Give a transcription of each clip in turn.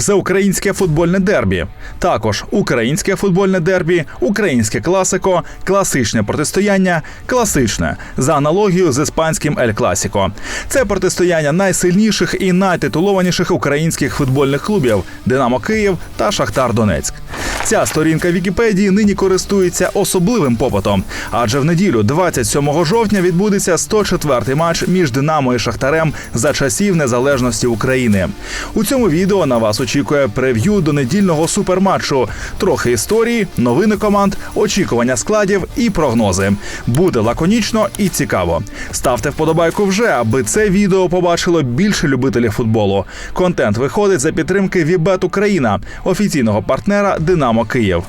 всеукраїнське футбольне дербі. Також українське футбольне дербі, українське класико, класичне протистояння, класичне за аналогією з іспанським Ель Класіко. Це протистояння найсильніших і найтитулованіших українських футбольних клубів Динамо Київ та Шахтар Донецьк. Ця сторінка Вікіпедії нині користується особливим попитом, адже в неділю, 27 жовтня, відбудеться 104-й матч між Динамо і Шахтарем за часів незалежності України. У цьому відео на вас очікує прев'ю до недільного суперматчу, трохи історії, новини команд, очікування складів і прогнози. Буде лаконічно і цікаво. Ставте вподобайку вже, аби це відео побачило більше любителів футболу. Контент виходить за підтримки Вібет Україна, офіційного партнера Динамо Київ.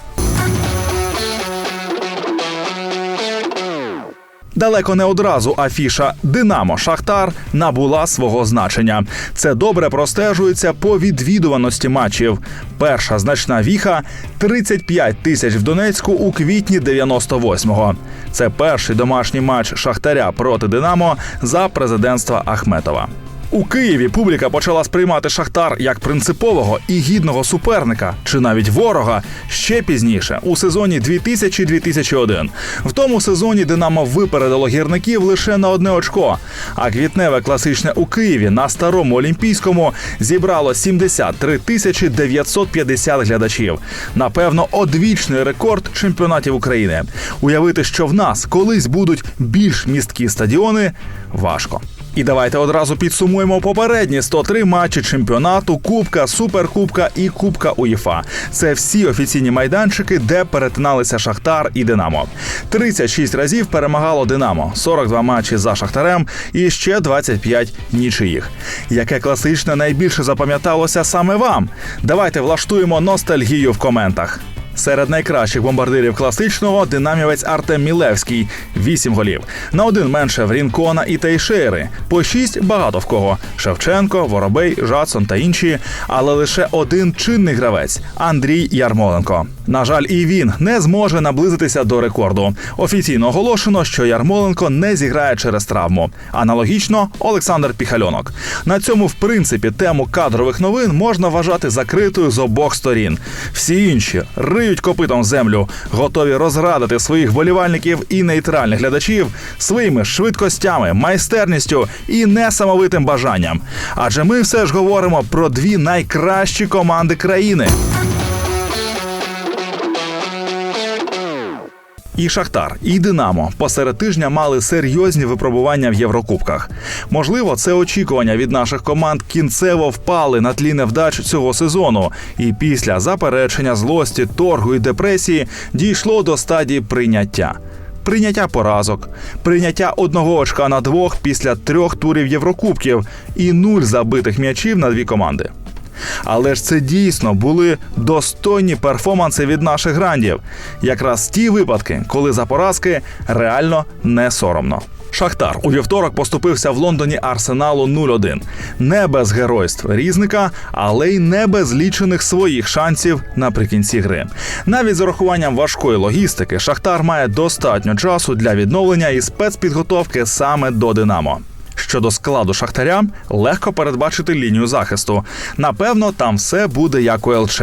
Далеко не одразу афіша Динамо Шахтар набула свого значення. Це добре простежується по відвідуваності матчів. Перша значна віха 35 тисяч в Донецьку у квітні 98-го. Це перший домашній матч Шахтаря проти Динамо за президентства Ахметова. У Києві публіка почала сприймати Шахтар як принципового і гідного суперника, чи навіть ворога ще пізніше, у сезоні 2000-2001. В тому сезоні Динамо випередило гірників лише на одне очко. А квітневе класичне у Києві на старому олімпійському зібрало 73 тисячі 950 глядачів. Напевно, одвічний рекорд чемпіонатів України. Уявити, що в нас колись будуть більш місткі стадіони, важко. І давайте одразу підсумуємо попередні 103 матчі чемпіонату, Кубка, Суперкубка і Кубка УЄФА. Це всі офіційні майданчики, де перетиналися Шахтар і Динамо. 36 разів перемагало Динамо, 42 матчі за Шахтарем і ще 25 нічиїх. Яке класичне найбільше запам'яталося саме вам? Давайте влаштуємо ностальгію в коментах. Серед найкращих бомбардирів класичного динамівець Артем Мілевський 8 голів. На один менше в Рінкона і Тейшери. По шість багато в кого: Шевченко, Воробей, Жадсон та інші. Але лише один чинний гравець Андрій Ярмоленко. На жаль, і він не зможе наблизитися до рекорду. Офіційно оголошено, що Ярмоленко не зіграє через травму. Аналогічно Олександр Піхальонок. На цьому, в принципі, тему кадрових новин можна вважати закритою з обох сторін. Всі інші риють копитом землю, готові розрадити своїх болівальників і нейтральних глядачів своїми швидкостями, майстерністю і несамовитим бажанням. Адже ми все ж говоримо про дві найкращі команди країни. І Шахтар, і Динамо посеред тижня мали серйозні випробування в Єврокубках. Можливо, це очікування від наших команд кінцево впали на тлі невдач цього сезону, і після заперечення злості, торгу і депресії дійшло до стадії прийняття. Прийняття поразок, прийняття одного очка на двох після трьох турів Єврокубків і нуль забитих м'ячів на дві команди. Але ж це дійсно були достойні перформанси від наших грандів. Якраз ті випадки, коли за поразки реально не соромно. Шахтар у вівторок поступився в Лондоні Арсеналу 0-1. Не без геройств різника, але й не без лічених своїх шансів наприкінці гри. Навіть з урахуванням важкої логістики, Шахтар має достатньо часу для відновлення і спецпідготовки саме до Динамо. Щодо складу шахтаря, легко передбачити лінію захисту. Напевно, там все буде як у ЛЧ.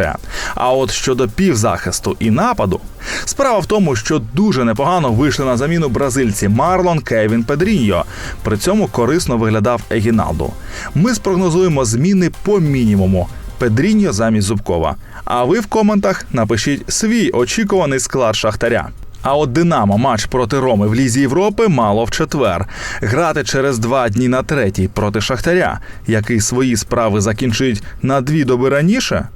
А от щодо півзахисту і нападу, справа в тому, що дуже непогано вийшли на заміну бразильці Марлон Кевін Педріньо. При цьому корисно виглядав Егіналду. Ми спрогнозуємо зміни по мінімуму. Педріньо замість Зубкова. А ви в коментах напишіть свій очікуваний склад шахтаря. А от Динамо матч проти Роми в Лізі Європи мало в четвер. Грати через два дні на третій проти Шахтаря, який свої справи закінчить на дві доби раніше.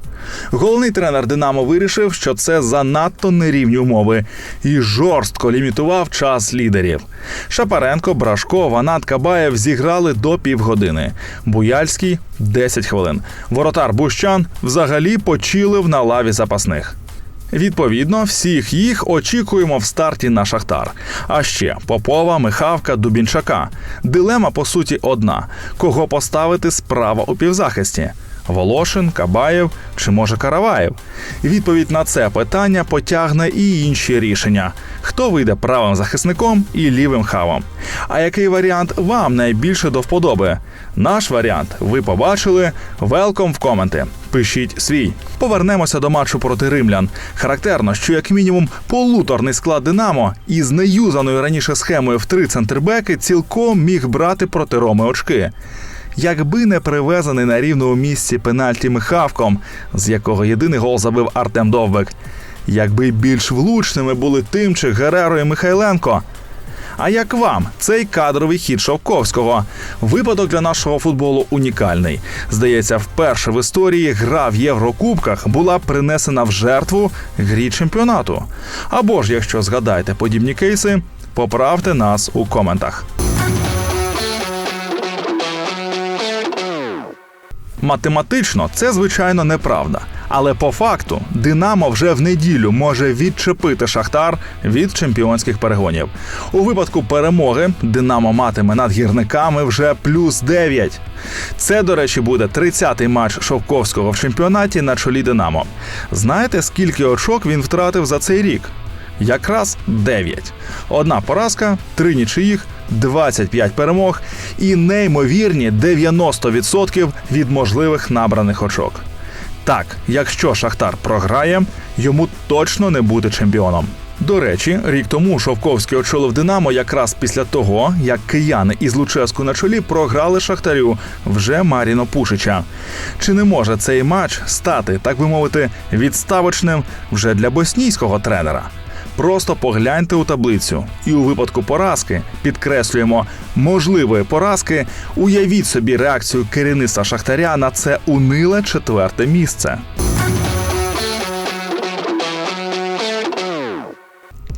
Головний тренер Динамо вирішив, що це занадто нерівні умови і жорстко лімітував час лідерів. Шапаренко, Брашко, Ванат Кабаєв зіграли до півгодини. Буяльський 10 хвилин. Воротар Бущан взагалі почилив на лаві запасних. Відповідно, всіх їх очікуємо в старті на Шахтар. А ще Попова, Михавка, Дубінчака. Дилема по суті одна: кого поставити справа у півзахисті. Волошин, Кабаєв чи може Караваєв? Відповідь на це питання потягне і інші рішення: хто вийде правим захисником і лівим хавом. А який варіант вам найбільше до вподоби? Наш варіант ви побачили. Велком в коменти. Пишіть свій. Повернемося до матчу проти римлян. Характерно, що як мінімум полуторний склад Динамо із неюзаною раніше схемою в три центрбеки цілком міг брати проти Роми очки. Якби не привезений на рівному місці пенальті Михавком, з якого єдиний гол забив Артем Довбек. Якби більш влучними були Тимчик, Гереро і Михайленко. А як вам цей кадровий хід Шовковського? Випадок для нашого футболу унікальний. Здається, вперше в історії гра в Єврокубках була принесена в жертву грі чемпіонату. Або ж, якщо згадаєте подібні кейси, поправте нас у коментах. Математично це звичайно неправда. Але по факту Динамо вже в неділю може відчепити Шахтар від чемпіонських перегонів. У випадку перемоги Динамо матиме над гірниками вже плюс 9. Це, до речі, буде 30-й матч Шовковського в чемпіонаті на чолі Динамо. Знаєте, скільки очок він втратив за цей рік? Якраз 9. Одна поразка, три нічиїх, 25 перемог і неймовірні 90% від можливих набраних очок. Так, якщо Шахтар програє, йому точно не буде чемпіоном. До речі, рік тому Шовковський очолив Динамо якраз після того, як кияни із Луческу на чолі програли Шахтарю вже Маріно Пушича. Чи не може цей матч стати, так би мовити, відставочним вже для боснійського тренера? Просто погляньте у таблицю, і у випадку поразки підкреслюємо можливої поразки. Уявіть собі реакцію керівництва Шахтаря на це униле четверте місце.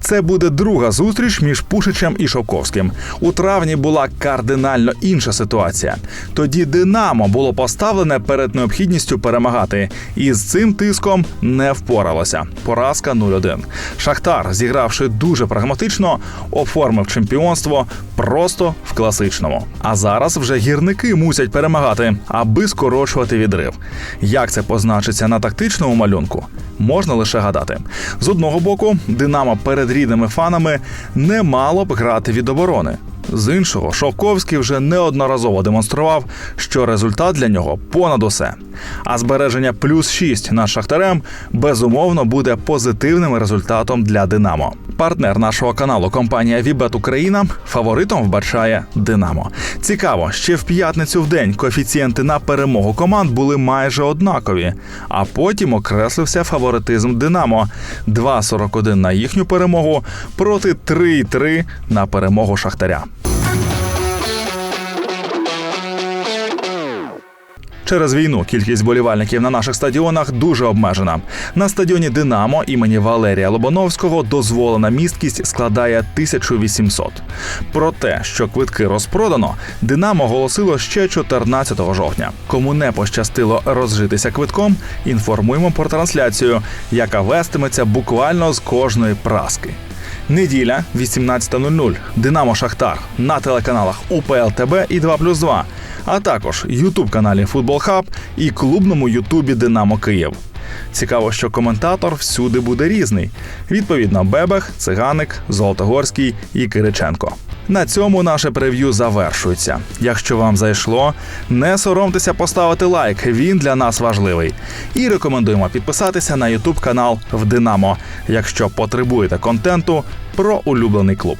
Це буде друга зустріч між Пушичем і Шовковським. У травні була кардинально інша ситуація. Тоді Динамо було поставлене перед необхідністю перемагати, і з цим тиском не впоралося. Поразка 0-1. Шахтар, зігравши дуже прагматично, оформив чемпіонство просто в класичному. А зараз вже гірники мусять перемагати, аби скорочувати відрив. Як це позначиться на тактичному малюнку? Можна лише гадати. З одного боку, Динамо перед рідними фанами не мало б грати від оборони. З іншого, Шовковський вже неодноразово демонстрував, що результат для нього понад усе. А збереження плюс 6 над шахтарем безумовно буде позитивним результатом для Динамо. Партнер нашого каналу компанія Вібет Україна фаворитом вбачає Динамо. Цікаво, ще в п'ятницю в день коефіцієнти на перемогу команд були майже однакові, а потім окреслився фаворитизм Динамо 2,41 на їхню перемогу проти 3,3 на перемогу Шахтаря. Через війну кількість болівальників на наших стадіонах дуже обмежена. На стадіоні Динамо імені Валерія Лобановського дозволена місткість складає 1800. Про те, що квитки розпродано, Динамо оголосило ще 14 жовтня. Кому не пощастило розжитися квитком, інформуємо про трансляцію, яка вестиметься буквально з кожної праски. Неділя 18.00. Динамо Шахтар на телеканалах УПЛ ТБ і 2+,2, а також Ютуб каналі Футбол Хаб і клубному Ютубі Динамо Київ. Цікаво, що коментатор всюди буде різний. Відповідно, Бебех, Циганик, Золотогорський і Кириченко. На цьому наше прев'ю завершується. Якщо вам зайшло, не соромтеся поставити лайк. Він для нас важливий. І рекомендуємо підписатися на YouTube канал в Динамо, якщо потребуєте контенту про улюблений клуб.